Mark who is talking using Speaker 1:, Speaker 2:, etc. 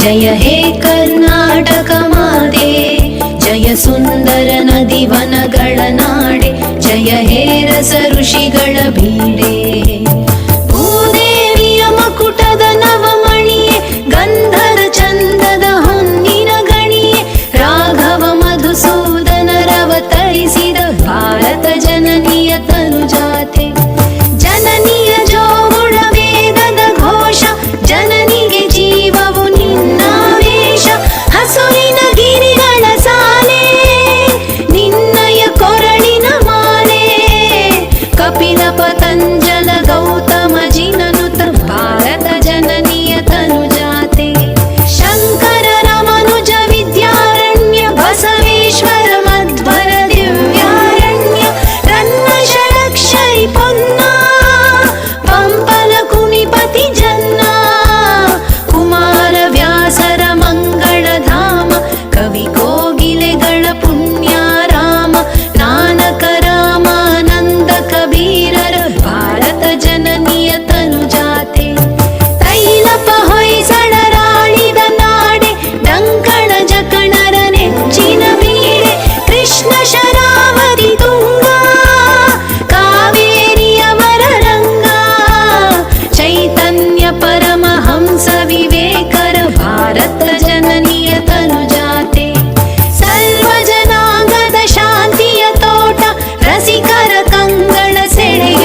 Speaker 1: ಜಯ ಹೇ ಕರ್ನಾಟಕ ಮಾತೆ ಜಯ ಸುಂದರ ನದಿ ವನಗಳ ನಾಡೆ ಜಯ ಹೇ ರಸ ಋಷಿಗಳ ಬೀಡೆ.